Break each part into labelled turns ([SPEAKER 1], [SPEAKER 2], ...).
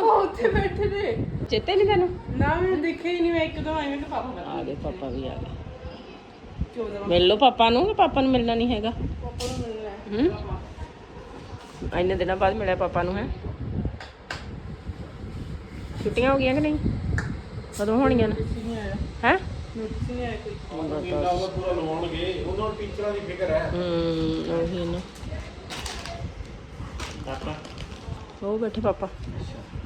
[SPEAKER 1] ਪਾਪਾ ਉੱਥੇ ਬੈਠੇ ਨੇ।
[SPEAKER 2] ਚੇਤੇ ਨਹੀਂ ਤੈਨੂੰ?
[SPEAKER 1] ਨਾ ਮੈਨੂੰ ਦੇਖਿਆ ਹੀ ਨਹੀਂ ਮੈਂ ਇੱਕਦਮ ਆਈ ਮੈਂ ਕਿ ਪਾਪਾ ਬੈਠੇ
[SPEAKER 2] ਆ ਗਏ ਪਾਪਾ ਵੀ ਆ ਗਏ।
[SPEAKER 1] ਚੋਦਾ
[SPEAKER 2] ਮਿਲ ਲਓ ਪਾਪਾ ਨੂੰ ਕਿ ਪਾਪਾ ਨੂੰ ਮਿਲਣਾ ਨਹੀਂ ਹੈਗਾ?
[SPEAKER 1] ਪਾਪਾ ਨੂੰ ਮਿਲਣਾ ਹੈ।
[SPEAKER 2] ਹੂੰ? ਇੰਨੇ ਦਿਨਾਂ ਬਾਅਦ ਮਿਲਿਆ ਪਾਪਾ ਨੂੰ ਹੈ? ਛੁੱਟੀਆਂ ਹੋ ਗਈਆਂ ਕਿ ਨਹੀਂ? ਕਦੋਂ ਹੋਣੀਆਂ ਨੇ?
[SPEAKER 1] ਨਹੀਂ ਆਇਆ।
[SPEAKER 2] ਹੈ?
[SPEAKER 1] ਨੋਟਿਸ ਨਹੀਂ ਆਇਆ ਕੋਈ।
[SPEAKER 3] ਪੂਰਾ ਲਵਾਉਣਗੇ ਉਹਨਾਂ ਨੂੰ ਟੀਚਰਾਂ ਦੀ ਫਿਕਰ ਹੈ।
[SPEAKER 2] ਹੂੰ ਉਹੀ ਨਾ।
[SPEAKER 3] ਪਾਪਾ।
[SPEAKER 2] ਉਹ ਬੈਠੇ ਪਾਪਾ।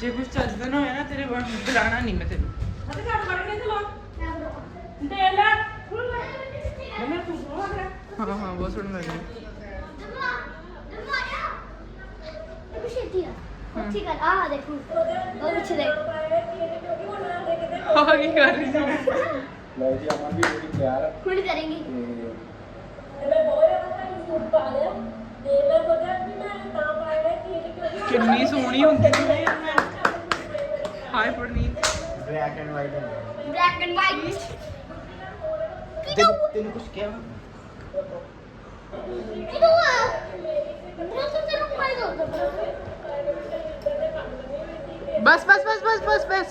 [SPEAKER 1] ਜੇ ਕੁਝ ਚੱਜ ਦਾ ਨਾ ਹੋਇਆ ਨਾ ਤੇਰੇ ਵਾਂਗ ਬੁਲਾਣਾ ਨਹੀਂ ਮੈਂ ਤੈਨੂੰ।
[SPEAKER 2] ਹੱਥ ਘੜ ਵੜ ਕੇ ਚਲੋ ਦੇ ਲੈ।
[SPEAKER 1] ਮੈਂ ਤੂੰ ਸੋਹਣਾ ਹਾਂ ਹਾਂ ਬਹੁਤ ਸੋਹਣਾ ਲੱਗ ਰਿਹਾ।
[SPEAKER 4] ਠੀਕ ਹੈ। ਆ ਦੇਖੋ। ਉਹ ਪਿੱਛੇ ਦੇਖ।
[SPEAKER 1] ਹਾਂ ਕੀ ਕਰ ਰਹੀ ਸੀ?
[SPEAKER 3] ਲਓ ਜੀ ਅਮਨ ਵੀ ਬੜੀ
[SPEAKER 4] ਪਿਆਰ ਹੁਣ
[SPEAKER 1] ਕਰਾਂਗੀ। ਮੈਂ ਬਹੁਤ ਜ਼ਿਆਦਾ ਸੂਟ ਪਾ
[SPEAKER 3] ਲਿਆ ਤੇ ਮੈਂ ਸੋਚਿਆ
[SPEAKER 4] ਕਿ ਮੈਂ ਤਾਂ
[SPEAKER 3] ਪਾਇਆ ਕਿ ਕਿੰਨੀ ਸੋਹਣੀ
[SPEAKER 4] ਹੁੰਦੀ। ਹੈ बस बस बस बस बस बस।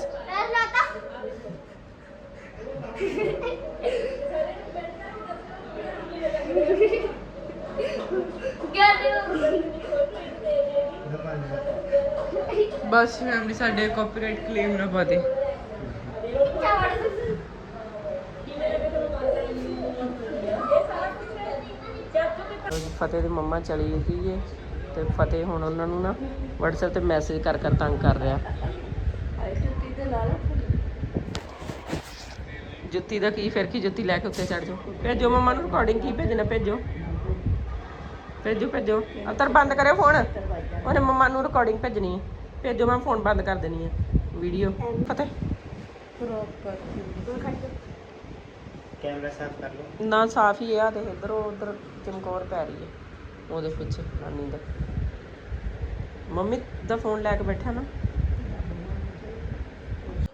[SPEAKER 1] ਬਸ ਫੈਮਿਲੀ ਸਾਡੇ ਕਾਪੀਰਾਈਟ ਕਲੇਮ ਨਾ ਪਾ ਦੇ।
[SPEAKER 2] ਫਤਿਹ ਦੀ ਮੰਮਾ ਚਲੀ ਗਈ ਏ ਤੇ ਫਤਿਹ ਹੁਣ ਉਹਨਾਂ ਨੂੰ ਨਾ WhatsApp ਤੇ ਮੈਸੇਜ ਕਰ ਕਰ ਤੰਗ ਕਰ ਰਿਹਾ। ਜੁੱਤੀ ਦਾ ਕੀ, ਫਿਰ ਕੀ ਜੁੱਤੀ ਲੈ ਕੇ ਉੱਤੇ ਚੜ ਜਾਓ? ਭੇਜੋ ਮੰਮਾ ਨੂੰ ਰਿਕਾਰਡਿੰਗ ਕੀ ਭੇਜਣਾ, ਭੇਜੋ। ਭੇਜੋ ਭੇਜੋ। ਅਤਰ ਬੰਦ ਕਰਿਓ ਫੋਨ ਉਹਨੇ ਮੰਮਾ ਨੂੰ ਰਿਕਾਰਡਿੰਗ ਭੇਜਣੀ ਹੈ ਭੇਜੋ ਮੈਂ ਫੋਨ ਬੰਦ ਕਰ ਦੇਣੀ ਹੈ? ਵੀਡੀਓ ਫਤਿਹ
[SPEAKER 3] ਕੈਮਰਾ ਸਾਫ਼ ਕਰ ਲਓ।
[SPEAKER 2] ਨਾ ਸਾਫ਼ ਹੀ ਆ ਤੇ ਇਧਰੋਂ ਉਧਰ ਚਮਕੌਰ ਪੈ ਰਹੀ ਹੈ। ਉਹਦੇ ਪਿੱਛੇ ਨਾਨੀ ਦਾ। ਮੰਮੀ ਦਾ ਫੋਨ ਲੈ ਕੇ ਬੈਠਾ ਨਾ।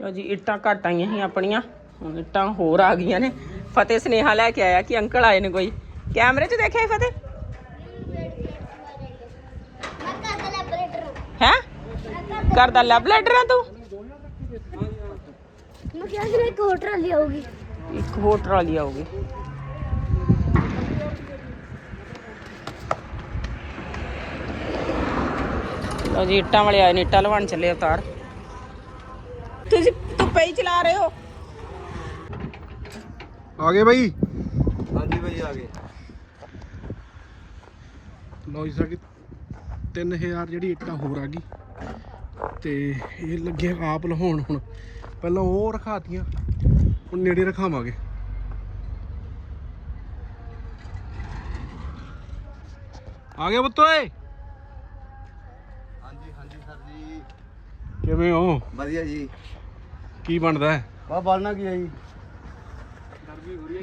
[SPEAKER 2] ਲਓ ਜੀ ਇੱਟਾਂ ਘੱਟ ਆਈਆਂ ਸੀ ਆਪਣੀਆਂ। ਹੁਣ ਇੱਟਾਂ ਹੋਰ ਆ ਗਈਆਂ ਨੇ। ਫਤਿਹ ਸਨੇਹਾ ਲੈ ਕੇ ਆਇਆ ਕਿ ਅੰਕਲ ਆਏ ਨੇ ਕੋਈ। ਕੈਮਰੇ 'ਚ ਦੇਖਿਆ ਫਤਿਹ? ਕਰਦਾ ਲਵ ਲੈਟਰ ਆ ਤੂੰ? ਮੈਂ ਜੀ ਇੱਟਾਂ ਵਾਲੇ ਆਏ ਨੇ ਇੱਟਾਂ ਲਵਾਣ ਚੱਲੇ ਉਤਾਰ। ਤੁਸੀਂ ਧੁੱਪੇ ਹੀ ਚਲਾ ਰਹੇ ਹੋ।
[SPEAKER 3] ਆ ਗਏ ਬਾਈ? ਹਾਂਜੀ ਬਾਈ ਆ ਗਏ।
[SPEAKER 5] ਲੋ ਜੀ 3000 ਜਿਹੜੀ ਇੱਟਾਂ ਹੋਰ ਆ ਗਈ। ਤੇ ਇਹ ਲੱਗੇ ਆਪ ਲਹਾਉਣ ਹੁਣ। ਪਹਿਲਾਂ ਉਹ ਰਖਾਤੀਆਂ ਹੁਣ ਨੇੜੇ ਰਖਾਵਾਂਗੇ। ਆ ਗਿਆ ਪੁੱਤ ਓਏ।
[SPEAKER 3] ਹਾਂਜੀ ਹਾਂਜੀ ਸਰ ਜੀ।
[SPEAKER 5] ਕਿਵੇਂ ਹੋ?
[SPEAKER 3] ਵਧੀਆ ਜੀ।
[SPEAKER 5] ਕੀ ਬਣਦਾ ਹੈ?
[SPEAKER 3] ਬਾ ਬੋਲਣਾ ਕੀ ਹੈ ਜੀ?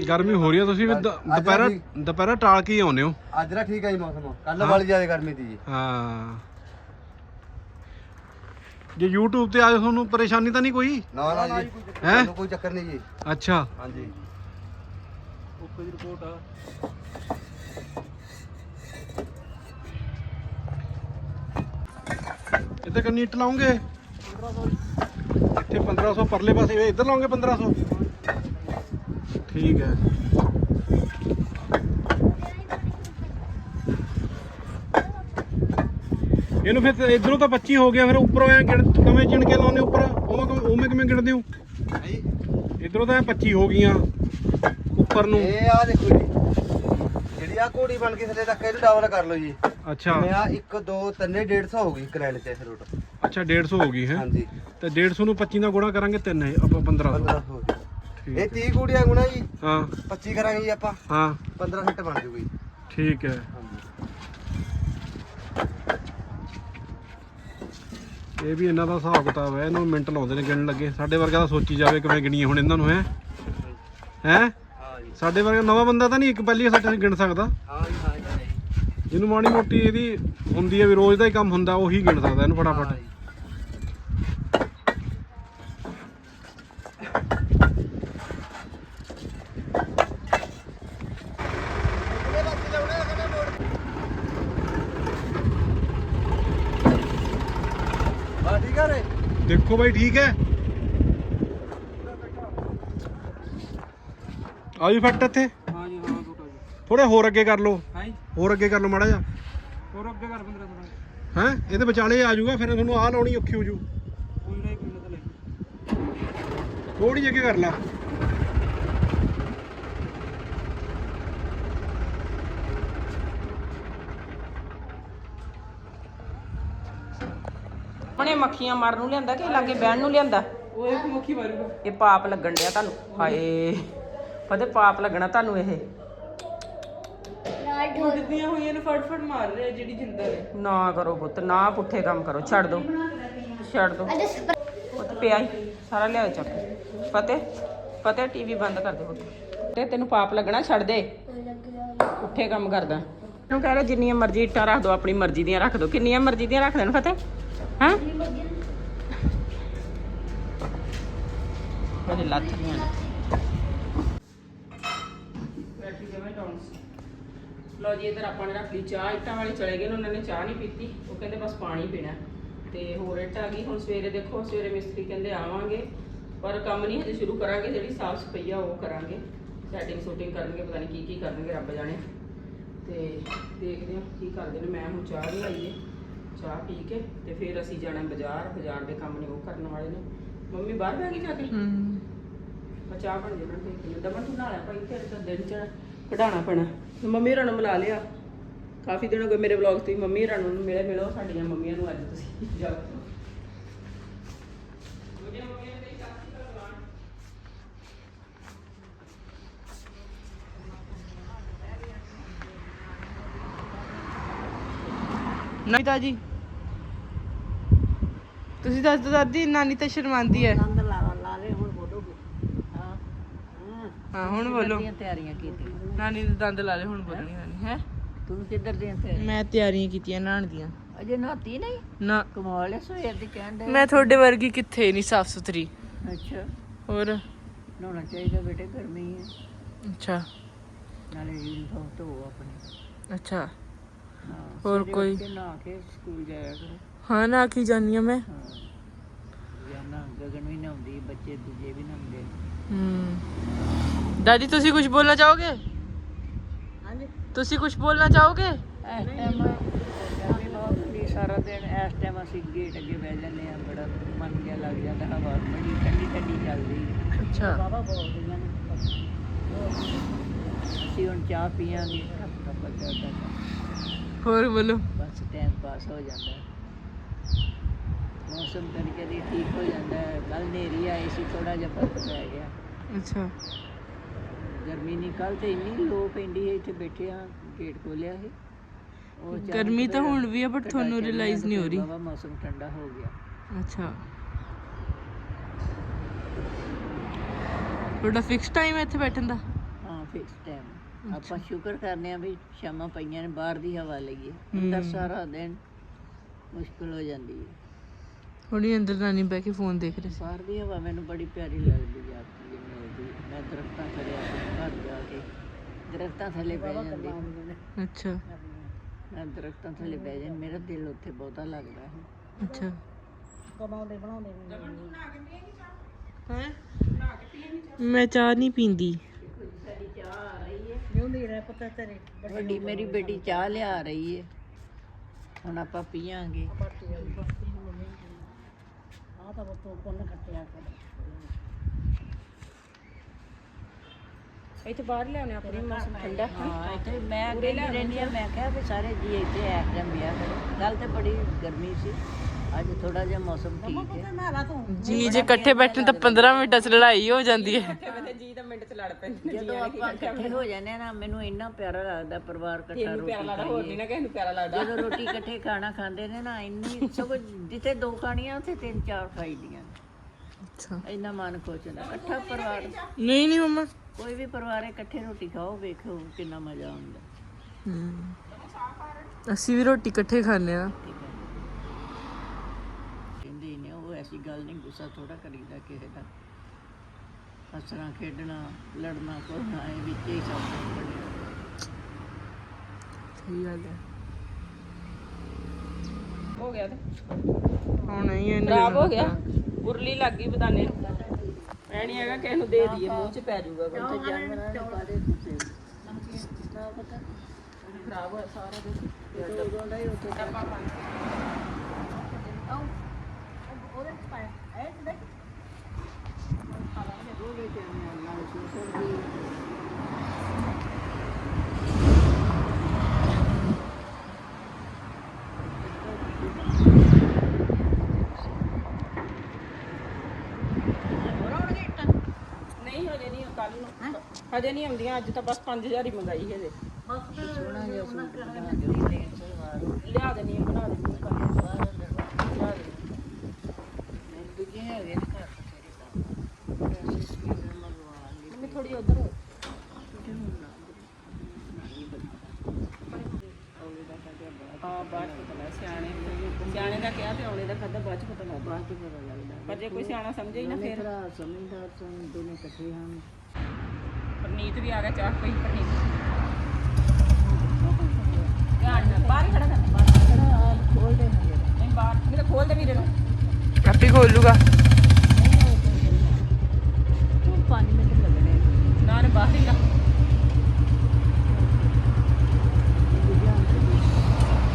[SPEAKER 5] ਗਰਮੀ ਹੋ ਰਹੀ ਹੈ ਤੁਸੀਂ ਵੀ। ਦ- ਦੁਪਹਿਰਾ ਦੁਪਹਿਰਾ ਟਾਲ ਕੇ ਹੀ ਆਉਂਦੇ ਹੋ।
[SPEAKER 3] ਅੱਜ ਦਾ ਠੀਕ ਹੈ ਜੀ ਮੌਸਮ। ਕੱਲ ਵਾਲੀ ਜ਼ਿਆਦਾ ਗਰਮੀ ਸੀ ਜੀ।
[SPEAKER 5] ਹਾਂ। ਜੇ YouTube ਤੇ ਆਏ ਤੁਹਾਨੂੰ ਪਰੇਸ਼ਾਨੀ ਤਾਂ ਨਹੀਂ ਕੋਈ?
[SPEAKER 3] ਨਾ ਨਾ ਜੀ।
[SPEAKER 5] ਹੈਂ?
[SPEAKER 3] ਕੋਈ ਚੱਕਰ ਨਹੀਂ ਜੀ।
[SPEAKER 5] ਅੱਛਾ।
[SPEAKER 3] ਹਾਂਜੀ।
[SPEAKER 5] ਇੱਥੇ ਕੰਨੀ ਇੱਟ ਲਾਉਂਗੇ? ਇੱਥੇ 1500 ਪਰਲੇ ਪਾਸੇ। ਇੱਧਰ ਲਾਉਂਗੇ 1500 ਠੀਕ ਹੈ। ਇਹਨੂੰ ਫਿਰ ਤੇ ਇੱਧਰੋਂ ਤਾਂ 25 ਹੋ ਗਿਆ ਫਿਰ ਉੱਪਰੋਂ ਐ ਗਿਣ ਕਿਵੇਂ ਚਿਣ ਕੇ ਲਾਉਨੇ ਉੱਪਰ? ਉਵੇਂ ਕਿਵੇਂ- ਉਵੇਂ ਕਿਵੇਂ ਗਿਣਦੇ ਹੋ? ਇੱਧਰੋਂ ਤਾਂ ਐਂ 25 ਹੋ ਗਈਆਂ ਉੱਪਰ ਨੂੰ।
[SPEAKER 3] ਇਹ ਆ ਦੇਖੋ ਜੀ। ਜਿਹੜੀ ਆ ਘੋੜੀ ਬਣ ਕੇ ਥੱਲੇ ਤੱਕ ਇਹਨੂੰ ਡਬਲ ਕਰ ਲਓ ਜੀ।
[SPEAKER 5] ਅੱਛਾ।
[SPEAKER 3] ਮੈਂ ਆ 1 2 3 150 ਹੋ ਗਈ ਕਰੈਲ ਚ ਇਸ ਰੂਟ
[SPEAKER 5] ਅੱਛਾ 150 ਹੋ ਗਈ ਹੈ?
[SPEAKER 3] ਹਾਂਜੀ।
[SPEAKER 5] ਤੇ 150 ਨੂੰ 25 ਨਾਲ ਗੁਣਾ ਕਰਾਂਗੇ ਤਿੰਨ ਹੈ ਆਪਾਂ 1500
[SPEAKER 3] 1500 ਹੋ ਗਈ।
[SPEAKER 5] ਠੀਕ
[SPEAKER 3] ਇਹ 30 ਘੋੜੀਆਂ ਗੁਣਾ ਜੀ।
[SPEAKER 5] ਹਾਂ।
[SPEAKER 3] 25 ਕਰਾਂਗੇ ਜੀ ਆਪਾਂ।
[SPEAKER 5] ਹਾਂ।
[SPEAKER 3] 15 ਹਿੱਟ ਬਣ ਜੂਗੀ।
[SPEAKER 5] ਠੀਕ ਹੈ
[SPEAKER 3] ਹਾਂਜੀ
[SPEAKER 5] ਇਹ ਵੀ ਇਹਨਾਂ ਦਾ ਹਿਸਾਬ ਕਿਤਾਬ ਹੈ, ਇਹਨੂੰ ਮਿੰਟ ਲਾਉਂਦੇ ਨੇ ਗਿਣਨ ਲੱਗੇ। ਸਾਡੇ ਵਰਗਾ ਤਾਂ ਸੋਚੀ ਜਾਵੇ ਕਿਵੇਂ ਗਿਣੀਏ ਹੁਣ ਇਹਨਾਂ ਨੂੰ, ਹੈ? ਹੈ? ਸਾਡੇ ਵਰਗਾ ਨਵਾਂ ਬੰਦਾ ਤਾਂ ਨਹੀਂ ਇੱਕ ਪਹਿਲੀ ਸੱਟ ਗਿਣ ਸਕਦਾ। ਜਿਹਨੂੰ ਮਾੜੀ ਮੋਟੀ ਇਹਦੀ ਹੁੰਦੀ ਹੈ ਵੀ ਰੋਜ਼ ਦਾ ਹੀ ਕੰਮ ਹੁੰਦਾ, ਉਹੀ ਗਿਣ ਸਕਦਾ ਇਹਨੂੰ ਫਟਾਫਟ
[SPEAKER 3] ਹਾਂ ਠੀਕ ਆ ਰੇ
[SPEAKER 5] ਦੇਖੋ ਬਾਈ ਠੀਕ ਹੈ? ਆ ਵੀ ਫੱਟ ਇੱਥੇ।
[SPEAKER 3] ਹਾਂ ਜੀ ਹਾਂ ਟੋਟਾ ਜੀ।
[SPEAKER 5] ਥੋੜੇ ਹੋਰ ਅੱਗੇ ਕਰ ਲਓ।
[SPEAKER 3] ਹਾਂ ਜੀ।
[SPEAKER 5] ਹੋਰ ਅੱਗੇ ਕਰ ਲਓ ਮਾੜਾ ਜਿਹਾ।
[SPEAKER 3] ਹੋਰ ਅੱਗੇ ਕਰ 15 ਥੋੜਾ
[SPEAKER 5] ਹੈ? ਇਹਦੇ ਵਿਚਾਲੇ ਆ ਜਾਊਗਾ ਫਿਰ ਤੁਹਾਨੂੰ ਆਹ ਲਾਉਣੀ ਔਖੀ ਹੋ ਜੂ
[SPEAKER 3] ਕੋਈ ਨਹੀਂ ਕੋਈ ਨਾ
[SPEAKER 5] ਥੋੜੀ ਅੱਗੇ ਕਰ ਲਾ।
[SPEAKER 2] ਉਹਨੇ ਮੱਖੀਆਂ ਮਾਰਨ ਨੂੰ ਲਿਆਂਦਾ ਕਿ ਲਾਗੇ ਬਹਿਣ ਨੂੰ ਲਿਆਂਦਾ?
[SPEAKER 1] ਉਹ ਇੱਕ ਮੁੱਖੀ ਮਾਰੂਗਾ।
[SPEAKER 2] ਇਹ ਪਾਪ ਲੱਗਣ ਡਿਆ ਤੁਹਾਨੂੰ। ਹਾਏ। ਪਤਾ ਪਾਪ ਲੱਗਣਾ ਤੁਹਾਨੂੰ ਇਹ।
[SPEAKER 1] ਹੋਈਆਂ ਨੇ ਫੜ ਫੜ ਮਾਰ ਰਿਹਾ ਜਿਹੜੀ ਜਿੰਦਾ ਨੇ।
[SPEAKER 2] ਨਾ ਕਰੋ ਪੁੱਤ ਨਾ ਪੁੱਠੇ ਕੰਮ ਕਰੋ। ਛੱਡ ਦੋ। ਛੱਡ ਦੋ। ਪੁੱਤ ਪਿਆ ਹੀ। ਸਾਰਾ ਲਿਆਓ ਚੱਕ ਫਤਿਹ। ਫਤਿਹ ਟੀਵੀ ਬੰਦ ਕਰ ਦੇ ਪੁੱਤ। ਤੇ ਤੈਨੂੰ ਪਾਪ ਲੱਗਣਾ? ਛੱਡ ਦੇ। ਪੁੱਠੇ ਕੰਮ ਕਰਦਾ। ਇਹਨੂੰ ਕਹਿ ਰਿਹਾ ਜਿੰਨੀਆਂ ਮਰਜ਼ੀ ਇੱਟਾਂ ਰੱਖ ਦੋ ਆਪਣੀ ਮਰਜ਼ੀ ਦੀਆਂ ਰੱਖ ਦੋ। ਕਿੰਨੀਆਂ ਮਰਜ਼ੀ ਦੀਆਂ ਰੱਖ ਦੇਣ ਫਤਿਹ? ਹਾਂ? ਲੱਥ ਲੋ ਜੀ ਇਧਰ ਆਪਾਂ ਨੇ ਰੱਖ ਲਈ ਚਾਹ। ਇੱਟਾਂ ਵਾਲੇ ਚਲੇ ਗਏ ਨੇ ਉਹਨਾਂ ਨੇ ਚਾਹ ਨਹੀਂ ਪੀਤੀ। ਉਹ ਕਹਿੰਦੇ ਬਸ ਪਾਣੀ ਪੀਣਾ। ਤੇ ਹੋਰ ਇੱਟ ਆ ਗਈ। ਹੁਣ ਸਵੇਰੇ ਦੇਖੋ ਸਵੇਰੇ ਮਿਸਤਰੀ ਕਹਿੰਦੇ ਆਵਾਂਗੇ। ਪਰ ਕੰਮ ਨਹੀਂ ਹਜੇ ਸ਼ੁਰੂ ਕਰਾਂਗੇ ਜਿਹੜੀ ਸਾਫ਼ ਸਫ਼ਾਈ ਆ ਉਹ ਕਰਾਂਗੇ। ਸੈਟਿੰਗ ਸ਼ੂਟਿੰਗ ਕਰਨਗੇ ਪਤਾ ਨਹੀਂ ਕੀ ਕੀ ਕਰਨਗੇ ਰੱਬ ਜਾਣੇ। ਤੇ ਦੇਖਦੇ ਹਾਂ ਕੀ ਕਰਦੇ ਨੇ। ਮੈਂ ਹੁਣ ਚਾਹ ਵੀ ਆਈਏ ਚਾਹ ਪੀ ਕੇ ਤੇ ਫਿਰ ਅਸੀਂ ਜਾਣਾ ਬਾਜ਼ਾਰ ਬਾਜ਼ਾਰ ਦੇ ਕੰਮ ਨੇ ਉਹ ਕਰਨ ਵਾਲੇ ਨੇ। ਮੰਮੀ ਬਾਹਰ ਬਹਿ ਗਈ ਜਾ ਕੇ ਮੈਂ ਚਾਹ ਬਣ ਜਾਣਾ ਤੇ ਦਮਨ ਤੂੰ ਨਾਲਿਆ ਭਾਈ ਤੇਰੇ ਤਾਂ ਦਿਨ ਚ ਕਢਾਣਾ ਪੈਣਾ। ਤੇ ਮੰਮੀ ਹੋਰਾਂ ਨੂੰ ਮਿਲਾ ਲਿਆ। ਕਾਫੀ ਦਿਨ ਹੋ ਗਏ ਮੇਰੇ ਵਲੌਗ ਤੇ ਮੰਮੀ ਹੋਰਾਂ ਨੂੰ ਮਿਲੇ ਮਿਲੋ ਸਾਡੀਆਂ ਮੰਮੀਆਂ ਨੂੰ ਅੱਜ ਤੁਸੀਂ ਜਾਓ।
[SPEAKER 1] ਨਹੀਂ ਤਾਂ ਜੀ। ਤੁਸੀਂ ਦੱਸ ਦੋ ਦਾਦੀ ਨਾਨੀ ਤਾਂ ਸ਼ਰਮਾਂਦੀ ਹੈ।
[SPEAKER 6] ਦੰਦ ਲਾ ਲਾ ਲੈ ਹੁਣ ਬੋਲੋਗੇ? ਹਾਂ ਹਾਂ।
[SPEAKER 1] ਹਾਂ ਹੁਣ ਬੋਲੋ।
[SPEAKER 6] ਦੀਆਂ ਤਿਆਰੀਆਂ ਕੀਤੀਆਂ?
[SPEAKER 1] ਨਾਨੀ ਦੇ ਦੰਦ ਲਾ ਲੈ ਹੁਣ ਬੋਲਣੀ ਨਾਨੀ ਹੈ?
[SPEAKER 6] ਤੂੰ ਕਿੱਧਰ ਦੀਆਂ ਤਿਆਰੀਆਂ?
[SPEAKER 1] ਮੈਂ ਤਿਆਰੀਆਂ ਕੀਤੀਆਂ ਨਹਾਉਣ ਦੀਆਂ।
[SPEAKER 6] ਅਜੇ ਨਹਾਤੀ ਨਹੀਂ?
[SPEAKER 1] ਨਾ।
[SPEAKER 6] ਕਮਾਲ ਹੈ ਸਵੇਰ ਦੀ ਕਹਿਣ ਦੇ
[SPEAKER 1] ਮੈਂ ਤੁਹਾਡੇ ਵਰਗੀ ਕਿੱਥੇ ਨਹੀਂ ਸਾਫ਼ ਸੁਥਰੀ
[SPEAKER 6] ਅੱਛਾ।
[SPEAKER 1] ਹੋਰ?
[SPEAKER 6] ਨਹਾਉਣਾ ਚਾਹੀਦਾ ਬੇਟੇ ਗਰਮੀ ਹੈ।
[SPEAKER 1] ਅੱਛਾ।
[SPEAKER 6] ਨਾਲੇ ਯੂਨੀਫਾਰਮ ਧੋ ਆਪਣੀ।
[SPEAKER 1] ਅੱਛਾ। ਹੋਰ
[SPEAKER 6] ਸਵੇਰੇ
[SPEAKER 1] ਕੋਈ?
[SPEAKER 6] ਉੱਠ ਕੇ ਨਹਾ ਕੇ ਸਕੂਲ ਜਾਇਆ ਕਰੋ।
[SPEAKER 1] ਹਾਂ ਨਾ ਕੀ ਜਾਨੀ ਆ ਮੈਂ।
[SPEAKER 6] ਹਾਂ ਜਾਨਾ ਗਗਨ ਵੀ ਨਹਾਉਂਦੀ ਬੱਚੇ ਦੂਜੇ ਵੀ ਨਹਾਉਂਦੇ।
[SPEAKER 1] ਹੂੰ। ਦਾਦੀ ਤੁਸੀਂ ਕੁਝ ਬੋਲਣਾ ਚਾਹੋਗੇ?
[SPEAKER 6] ਹਾਂਜੀ।
[SPEAKER 1] ਤੁਸੀਂ ਕੁਝ ਬੋਲਣਾ ਚਾਹੋਗੇ?
[SPEAKER 6] ਇਸ ਟਾਈਮ ਬਹੁਤ ਸਾਰਾ ਦਿਨ ਇਸ ਟਾਈਮ ਅਸੀਂ ਗੇਟ ਅੱਗੇ ਬਹਿ ਜਾਂਦੇ ਆ ਬੜਾ ਮਨ ਜਿਹਾ ਲੱਗ ਜਾਂਦਾ ਹਵਾ ਬੜੀ ਠੰਡੀ ਠੰਡੀ ਚੱਲਦੀ।
[SPEAKER 1] ਅੱਛਾ।
[SPEAKER 6] ਬਾਬਾ ਬੋਲਦੀਆਂ ਨੇ। ਅਸੀਂ ਹੁਣ ਚਾਹ ਕਰਦਾ
[SPEAKER 1] ਹੋਰ ਬੋਲੋ।
[SPEAKER 6] ਬਸ ਟਾਈਮ ਪਾਸ ਹੋ ਜਾਂਦਾ। ਹੈ ਮੌਸਮ ਕਰਕੇ ਦੀ ਠੀਕ ਹੋ ਜਾਂਦਾ। ਹੈ ਕੱਲ ਨੇਰੀ ਆਈ ਸੀ ਥੋੜਾ ਜਿਹਾ ਫ਼ਰਕ ਪੈ ਗਿਆ।
[SPEAKER 1] ਅੱਛਾ।
[SPEAKER 6] ਗਰਮੀ ਨਹੀਂ ਕੱਲ ਤੇ ਇੰਨੀ ਲੋ ਪੈਂਦੀ ਹੈ ਇੱਥੇ ਬੈਠੇ ਆ ਗੇਟ ਖੋਲਿਆ ਸੀ। ਉਹ ਅਚਾਨਕ
[SPEAKER 1] ਗਰਮੀ ਤਾਂ ਹੁਣ ਵੀ ਆ, but
[SPEAKER 6] ਘਟਾ
[SPEAKER 1] ਤੁਹਾਨੂੰ
[SPEAKER 6] ਚੱਲਿਆ
[SPEAKER 1] realize
[SPEAKER 6] ਤੇ
[SPEAKER 1] ਨਹੀਂ ਹੋ ਰਹੀ।
[SPEAKER 6] ਵਾਹਵਾ ਮੌਸਮ ਠੰਡਾ ਹੋ ਗਿਆ।
[SPEAKER 1] ਅੱਛਾ। ਤੁਹਾਡਾ ਫਿਕਸ ਟਾਈਮ ਹੈ ਇੱਥੇ ਬੈਠਣ ਦਾ?
[SPEAKER 6] ਹਾਂ ਫਿਕਸ ਟਾਈਮ ਆਪਾਂ ਸ਼ੁਕਰ ਕਰਨੇ ਆ ਵੀ ਸ਼ਾਮਾਂ ਪਈਆਂ ਨੇ ਬਾਹਰ ਦੀ ਹਵਾ ਲਈਏ ਅੰਦਰ ਸਾਰਾ ਦਿਨ ਮੁਸ਼ਕਲ ਹੋ ਜਾਂਦੀ ਹੈ।
[SPEAKER 1] ਹੁਣੀ ਅੰਦਰ ਨਾਨੀ ਬਹਿ ਕੇ ਫੋਨ ਦੇਖ ਰਹੇ ਸੀ।
[SPEAKER 6] ਬਾਹਰ ਦੀ ਹਵਾ ਮੈਨੂੰ ਬੜੀ ਪਿਆਰੀ ਲੱਗਦੀ ਹੈ ਆਪਣੀ ਜਿਵੇਂ ਮਿਲਦੀ ਮੈਂ ਦਰਖਤਾਂ ਥੱਲੇ ਆਪਣੇ ਘਰ ਜਾ ਕੇ ਦਰਖਤਾਂ ਥੱਲੇ ਬਹਿ ਜਾਂਦੀ।
[SPEAKER 1] ਅੱਛਾ।
[SPEAKER 6] ਮੈਂ ਦਰਖਤਾਂ ਥੱਲੇ ਬਹਿ ਜਾਂ ਮੇਰਾ ਦਿਲ ਉੱਥੇ ਬਹੁਤਾ ਲੱਗਦਾ ਹੈ।
[SPEAKER 1] ਅੱਛਾ।
[SPEAKER 6] ਬਣਾਉਂਦੇ ਬਣਾਉਂਦੇ
[SPEAKER 1] ਹੈ? ਮੈਂ ਚਾਹ ਨਹੀਂ ਪੀਂਦੀ।
[SPEAKER 6] ਜਿਉਂਦੀ ਰਹਿ ਪਤਾ ਤੇਰੇ। ਵੱਡੀ ਮੇਰੀ ਬੇਟੀ ਚਾਹ ਲਿਆ ਰਹੀ ਹੈ ਹੁਣ ਆਪਾਂ ਤਾਂ ਬਤੋ ਕੋਨ ਕੱਟਿਆ ਕਰ
[SPEAKER 2] ਇੱਥੇ ਬਾਹਰ ਲਿਆਉਣੇ ਆਪਣੇ ਮੌਸਮ ਠੰਡਾ।
[SPEAKER 6] ਹਾਂ ਇੱਥੇ ਮੈਂ ਕਹਿੰਦੀ ਰਹਿੰਦੀ ਆ। ਮੈਂ ਕਿਹਾ ਵੀ ਸਾਰੇ ਜੀ ਇੱਥੇ ਗੱਲ ਤੇ ਬੜੀ ਗਰਮੀ ਸੀ। ਅੱਜ ਥੋੜਾ ਜਿਹਾ ਮੌਸਮ ਠੀਕ ਹੈ।
[SPEAKER 1] ਜੀ ਜੇ ਇਕੱਠੇ ਬੈਠਣ ਤਾਂ 15 ਮਿੰਟਾਂ 'ਚ ਲੜਾਈ ਹੋ ਜਾਂਦੀ ਹੈ।
[SPEAKER 2] ਜੀ ਤਾਂ ਮਿੰਟ ਚ ਲੜ ਪੈਂਦੇ
[SPEAKER 6] ਜਦੋਂ ਆਪਾਂ ਇਕੱਠੇ ਹੋ ਜਾਂਦੇ ਆ ਨਾ ਮੈਨੂੰ ਇੰਨਾ ਪਿਆਰਾ ਲੱਗਦਾ ਪਰਿਵਾਰ ਇਕੱਠਾ ਰੋਟੀ
[SPEAKER 2] ਪਿਆਰਾ ਲੱਗਦਾ ਹੋਰ ਨਹੀਂ ਨਾ ਕਿਸੇ ਨੂੰ ਪਿਆਰਾ ਲੱਗਦਾ।
[SPEAKER 6] ਜਦੋਂ ਰੋਟੀ ਇਕੱਠੇ ਖਾਣਾ ਖਾਂਦੇ ਨੇ ਨਾ ਇੰਨੀ ਸਗੋਂ ਜਿੱਥੇ ਦੋ ਖਾਣੀਆਂ ਉੱਥੇ ਤਿੰਨ ਚਾਰ ਖਾਈਦੀਆਂ
[SPEAKER 1] ਅੱਛਾ।
[SPEAKER 6] ਇੰਨਾ ਮਨ ਖੁਸ਼ ਹੁੰਦਾ ਇਕੱਠਾ ਪਰਿਵਾਰ
[SPEAKER 1] ਨਹੀਂ ਨਹੀਂ ਮਮਾ।
[SPEAKER 6] ਕੋਈ ਵੀ ਪਰਿਵਾਰ ਇਕੱਠੇ ਰੋਟੀ ਖਾਓ ਵੇਖੋ ਕਿੰਨਾ ਮਜ਼ਾ ਆਉਂਦਾ।
[SPEAKER 1] ਅਸੀਂ ਵੀ ਰੋਟੀ ਇਕੱਠੇ ਖਾਂਦੇ ਆ
[SPEAKER 6] ਕਹਿੰਦੇ ਹੀ ਨੇ ਉਹ ਐਸੀ ਗੱਲ ਨਹੀਂ ਗੁੱਸਾ ਥੋੜਾ ਕਰੀਦਾ ਕਿਸੇ ਦਾ। ਹੱਸਣਾ ਖੇਡਣਾ ਲੜਨਾ ਕੋਣਾ ਇਹ ਵਿੱਚ ਹੀ ਸਭ ਕੁਝ ਬਣਿਆ।
[SPEAKER 1] ਸਹੀ ਗੱਲ ਹੈ।
[SPEAKER 2] ਹੋ ਗਿਆ ਤੇ?
[SPEAKER 1] ਹੁਣ ਨਹੀਂ ਇਹਨੇ
[SPEAKER 2] ਖਰਾਬ ਹੋ ਗਿਆ? ਉਰਲੀ ਲੱਗ ਗਈ ਬਦਾਨੇ ਐ ਨਹੀਂ ਹੈਗਾ ਕਿਸੇ ਨੂੰ ਦੇ ਦਈਏ ਮੂੰਹ ਚ ਪੈ ਜਾਊਗਾ ਕੋਈ
[SPEAKER 6] ਤੇ ਜਾਨਵਰਾਂ ਦੇ ਬਾਰੇ ਤੁਸੀਂ ਨਾ ਪਤਾ
[SPEAKER 2] ਖਰਾਬ ਹੋਇਆ ਸਾਰਾ ਕੁਝ
[SPEAKER 6] ਤੇ ਉਦੋਂ ਦਾ ਹੀ ਉੱਥੇ ਉਹਦੇ
[SPEAKER 2] ਨਹੀਂ ਹਜੇ ਨਹੀਂ ਕੱਲ ਨੂੰ। ਹਜੇ ਨਹੀਂ ਆਉਂਦੀਆਂ ਅੱਜ ਤਾਂ ਬਸ 5000 ਹੀ ਮੰਗਾਈ ਹਜੇ।
[SPEAKER 6] ਸਲਵਾਰ
[SPEAKER 2] ਲਿਆ ਦੇਣੀ ਬਣਾ ਦੇਣੀ ਆ ਕੱਲ੍ਹ। ਲਿਆ ਦੇਣੀ
[SPEAKER 6] ਦੂਜੇ ਹੈਗੇ ਨੇ ਘਰ ਬਥੇਰੇ ਕੰਮ ਵੈਸੇ ਸਪੀਕਰ ਮੰਗਵਾ ਲਈ
[SPEAKER 2] ਮੰਮੀ ਥੋੜੀ ਉਧਰ। ਹੋ ਹਾਂ ਬਾਅਦ ਚ ਪਤਾ ਲੱਗਾ ਸਿਆਣੇ ਸਿਆਣੇ ਦਾ ਕਿਹਾ ਤੇ ਆਉਣੇ ਦਾ ਖਾਦਾ ਬਾਅਦ ਚ ਪਤਾ ਲੱਗਾ
[SPEAKER 6] ਬਾਅਦ ਚ ਪਤਾ ਲੱਗਦਾ
[SPEAKER 2] ਪਰ ਜੇ ਕੋਈ ਸਿਆਣਾ ਸਮਝੇ ਹੀ ਨਾ
[SPEAKER 6] ਮੇਰੇ
[SPEAKER 2] ਫਿਰ।
[SPEAKER 6] ਭਰਾ ਸਮਝਦਾਰ ਸਨ ਦੋਨੇ ਇਕੱਠੇ ਹਨ।
[SPEAKER 2] ਪਰਨੀਤ ਵੀ ਆ ਗਿਆ ਚਾਹ ਪਈ ਪਰਨੀਤ। ਧਿਆਨ ਨਾਲ ਬਾਹਰ ਹੀ ਖੜਾ ਕਰ ਬਾਹਰ
[SPEAKER 6] ਖੋਲਦੇ ਨੇ ਜਿਹੜਾ
[SPEAKER 2] ਨਹੀਂ ਬਾਹਰ ਨਹੀਂ ਤਾਂ ਖੋਲ ਦੇ ਵੀਰੇ ਨੂੰ।
[SPEAKER 1] ਆਪੇ ਖੋਲ ਲੂਗਾ
[SPEAKER 6] ਤੂੰ 5 ਮਿੰਟ ਲੱਗਣੇ
[SPEAKER 2] ਨਾ ਨੇ ਬਾਹਰ ਹੀ ਰੱਖ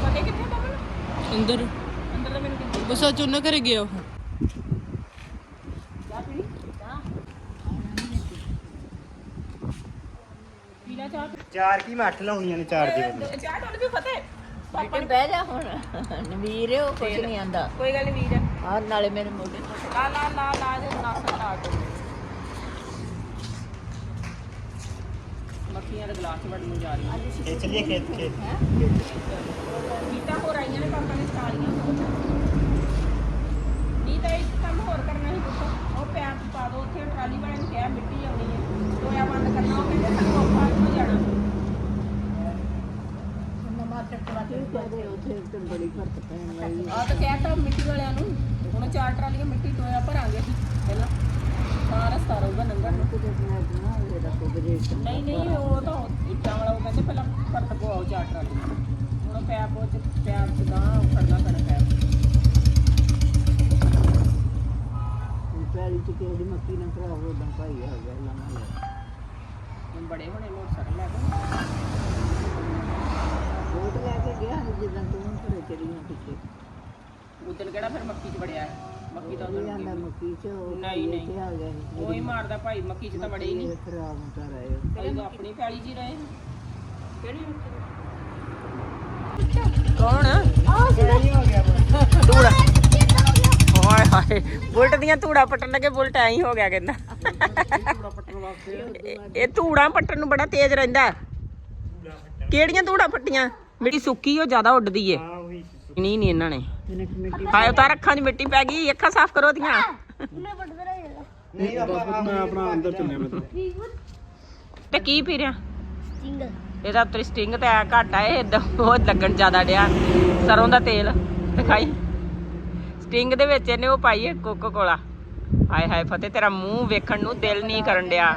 [SPEAKER 2] ਪਤਾ ਕਿੱਥੇ ਬਬਲ
[SPEAKER 1] ਅੰਦਰ।
[SPEAKER 2] ਅੰਦਰ ਤਾਂ ਮੈਨੂੰ ਕਿੱਥੇ
[SPEAKER 1] ਬਸ ਅੱਜ ਉਹਨਾਂ ਘਰੇ ਗਿਆ ਉਹ।
[SPEAKER 2] ਚਾਹ ਪੀਣੀ? ਪੀਣਾ ਚਾਹ?
[SPEAKER 3] ਚਾਰ ਕੀ ਮੈਂ ਅੱਠ ਲਾਉਣੀਆਂ ਨੇ ਚਾਰ ਦੇ
[SPEAKER 2] ਚਾਹ ਟੋਲ ਵੀ ਫਤਿਹ
[SPEAKER 6] ਬੇਟੇ ਬਹਿ ਜਾ ਹੁਣ। ਨਵੀਰ ਉਹ ਕੁਝ ਨਹੀਂ ਆਂਦਾ।
[SPEAKER 2] ਕੋਈ ਗੱਲ ਨਹੀਂ ਵੀਰ
[SPEAKER 6] ਆ ਨਾਲੇ ਮੇਰੇ ਮੋਢੇ ਤੇ
[SPEAKER 2] ਲਾ ਲਾ ਲਾ ਲਾ ਦੇ ਨਾਸਾ ਲਾ ਕੇ ਮੱਖੀਆਂ ਦੇ ਗਲਾਸ ਵੜਨ ਨੂੰ ਜਾ ਰਹੀਆਂ
[SPEAKER 3] ਇਹ ਚਲਿਏ ਖੇਤ ਖੇਤ।
[SPEAKER 2] ਨੀਤਾ ਹੋਰ ਆਈਆਂ ਨੇ ਪਾਪਾ ਨੇ ਸਟਾਲੀਆਂ ਨੀਤਾ ਇੱਕ ਕੰਮ ਹੋਰ ਕਰਨਾ ਸੀ ਪੁੱਤ। ਉਹ ਪੈਰ ਪਾ ਦੋ ਉੱਥੇ ਟਰਾਲੀ ਵਾਲੇ ਨੂੰ ਕਿਹਾ ਮਿੱਟੀ ਆਉਣੀ ਹੈ। ਟੋਇਆ ਬੰਦ ਕਰਨਾ ਉਹ ਕਹਿੰਦੇ ਸਾਨੂੰ ਔਖਾ ਹੋ ਜਾਣਾ?
[SPEAKER 6] ਨਮਾ ਚੱਕਵਾ ਤੇ ਉੱਥੇ ਤੇ ਬੜੀ ਫ਼ਰਕ ਪੈਣ ਵਾਲੀ
[SPEAKER 2] ਆ ਤਾਂ ਕਹਿਤਾ ਮਿੱਟੀ ਵਾਲਿਆਂ ਨੂੰ। ਹੁਣ ਚਾਰ ਟਰਾਲੀਆਂ ਮਿੱਟੀ ਟੋਇਆ ਭਰਾਂਗੇ ਅਸੀਂ ਪਹਿਲਾਂ। ਤਾਂ ਰਸਤਾ ਰਹੂਗਾ ਲੰਘਣ ਨੂੰ
[SPEAKER 6] ਕਿਤੇ ਬਣਾ ਦੇਣਾ ਇਹਦਾ ਕੋਈ
[SPEAKER 2] ਨਹੀਂ ਨਹੀਂ ਉਹ ਤਾਂ ਇੱਟਾਂ ਵਾਲਾ ਉਹ ਕਹਿੰਦੇ ਪਹਿਲਾਂ ਪਰਤ ਪਵਾਓ ਚਾਰ ਟਰਾਲੀਆਂ। ਹੁਣ ਪੈਪ ਉਹ ਚ ਪੈਪ ਚ ਗਾਂ ਫੜਨਾ ਪੈਣਾ ਪੈਪ
[SPEAKER 6] ਪੈਲੀ ਚ ਦੀ ਮੱਕੀ ਨਾ ਖਰਾਬ ਹੋ ਤਾਂ ਭਾਈ ਆ ਗਿਆ ਲੰਮਾ ਲੈ
[SPEAKER 2] ਹੁਣ ਬੜੇ ਹੋਣੇ ਸਰ ਲੈ ਕੇ
[SPEAKER 6] ਕੋਟ ਲੈ ਕੇ ਗਿਆ ਜਿੱਦਾਂ ਤੂੰ ਘਰੇ ਚਲੀ ਹਾਂ ਪਿੱਛੇ
[SPEAKER 2] ਉਦੋਂ ਕਿਹੜਾ ਫਿਰ ਮੱਕੀ ਚ ਵੜਿਆ ਮੱਕੀ ਤਾਂ ਉਦੋਂ
[SPEAKER 6] ਮੱਕੀ ਚ ਉਹ
[SPEAKER 2] ਨਹੀਂ, ਨਹੀਂ।
[SPEAKER 6] ਇੱਥੇ ਆ ਗਿਆ ਸੀ।
[SPEAKER 2] ਉਹ ਹੀ ਮਾਰਦਾ ਭਾਈ ਮੱਕੀ ਚ ਤਾਂ ਵੜੇ ਹੀ ਨਹੀਂ।
[SPEAKER 6] ਇਹ ਖਰਾਬ ਹੁੰਦਾ ਰਹੇ।
[SPEAKER 2] ਅਸੀਂ ਤਾਂ ਆਪਣੀ ਪੈਲੀ ਜੀ ਰਹੇ ਕਿਹੜੀ
[SPEAKER 1] ਕੌਣ? ਧੂੜਾ। ਹਾਏ ਹਾਏ ਬੁਲਟ ਦੀਆਂ ਧੂੜਾ ਪੱਟਣ ਲੱਗੇ ਬੁਲਟ ਐਂ ਹੀ ਹੋ ਗਿਆ ਕਹਿੰਦਾ। ਇਹ- ਇਹ ਧੂੜਾ ਪੱਟਣ ਨੂੰ ਬੜਾ ਤੇਜ਼ ਰਹਿੰਦਾ। ਕਿਹੜੀਆਂ ਧੂੜਾ ਪੱਟੀਆਂ? ਮਿੱਟੀ ਸੁੱਕੀ ਉਹ ਜ਼ਿਆਦਾ ਉੱਡਦੀ ਏ। ਨਹੀਂ ਨਹੀਂ ਇਹਨਾਂ ਨੇ। ਹਾਏ ਉਤਾਰ ਅੱਖਾਂ 'ਚ ਮਿੱਟੀ ਪੈ ਗਈ ਅੱਖਾਂ ਸਾਫ਼ ਕਰੋ ਦੀਆਂ
[SPEAKER 4] ਮੈਂ ਵੱਡ ਬਰਾ ਜਾਣਾ
[SPEAKER 3] ਨਹੀਂ ਆਪਾਂ
[SPEAKER 5] ਮੈਂ ਆਪਣਾ ਅੰਦਰ ਚੱਲਿਆ ਮੈਂ ਤਾਂ।
[SPEAKER 1] ਤੇ ਕੀ ਪੀ ਰਿਆ?
[SPEAKER 4] ਸਿੰਗਲ
[SPEAKER 1] ਇਹਦਾ ਉੱਤੇ ਸਟਿੰਗ ਤੇ ਘੱਟ ਆ ਇਹ ਉਹ ਲੱਗਣ ਜ਼ਿਆਦਾ ਡਿਆ। ਸਰੋਂ ਦਾ ਤੇਲ ਦਿਖਾਈ। ਸਟਿੰਗ ਦੇ ਵਿੱਚ ਇਹਨੇ ਉਹ ਪਾਈ ਹੈ ਕੋਕੋ ਕੋਲਾ ਹਾਏ ਹਾਏ ਫਤਿਹ ਤੇਰਾ ਮੂੰਹ ਵੇਖਣ ਨੂੰ ਦਿਲ ਨਹੀਂ ਕਰਨ ਡਿਆ।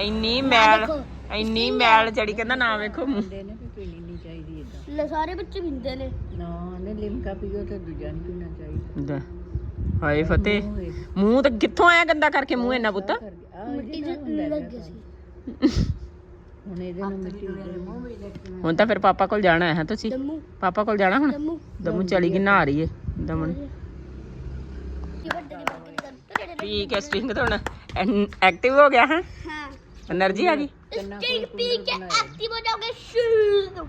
[SPEAKER 1] ਇੰਨੀ ਮੈਲ ਇੰਨੀ ਮੈਲ ਚੜੀ ਕਹਿੰਦਾ ਨਾ ਵੇਖੋ ਮੂੰਹ।
[SPEAKER 6] ਦੇ ਨੇ ਵੀ ਪੀਣੀ ਨਹੀਂ ਚਾਹੀਦੀ ਇਦਾਂ
[SPEAKER 4] ਲੈ ਸਾਰੇ ਬੱਚੇ ਪੀਂਦੇ ਨੇ।
[SPEAKER 6] ਨਾ। ਕਹਿੰਦੇ ਲਿਮਕਾ ਪੀਓ ਤੇ ਦੂਜਾ ਨਹੀਂ ਪੀਣਾ ਚਾਹੀਦਾ।
[SPEAKER 1] ਹਾਏ ਫਤਿਹ। ਮੂੰਹ ਤਾਂ ਕਿੱਥੋਂ ਆਇਆ ਗੰਦਾ ਕਰਕੇ ਮੂੰਹ ਇੰਨਾ ਪੁੱਤ?
[SPEAKER 6] ਹੁਣ
[SPEAKER 1] ਤਾਂ ਫਿਰ ਪਾਪਾ ਕੋਲ ਜਾਣਾ ਹੈ ਤੁਸੀਂ? ਪਾਪਾ ਕੋਲ ਜਾਣਾ ਹੁਣ?
[SPEAKER 4] ਦਮੂ।
[SPEAKER 1] ਚਲੀ ਗਈ ਨਹਾ ਰਹੀ ਏ ਦਮਨ। ਪੀ ਕੇ ਸਟ੍ਰਿੰਗ ਤੋਂ ਐਕਟਿਵ ਹੋ ਗਿਆ ਹੈ?
[SPEAKER 4] ਹਾਂ।
[SPEAKER 1] એનર્ਜੀ ਆ ਗਈ?
[SPEAKER 4] ਸਟ੍ਰਿੰਗ ਪੀ ਕੇ ਐਕਟਿਵ ਹੋ ਜਾਓਗੇ ਸ਼ੂ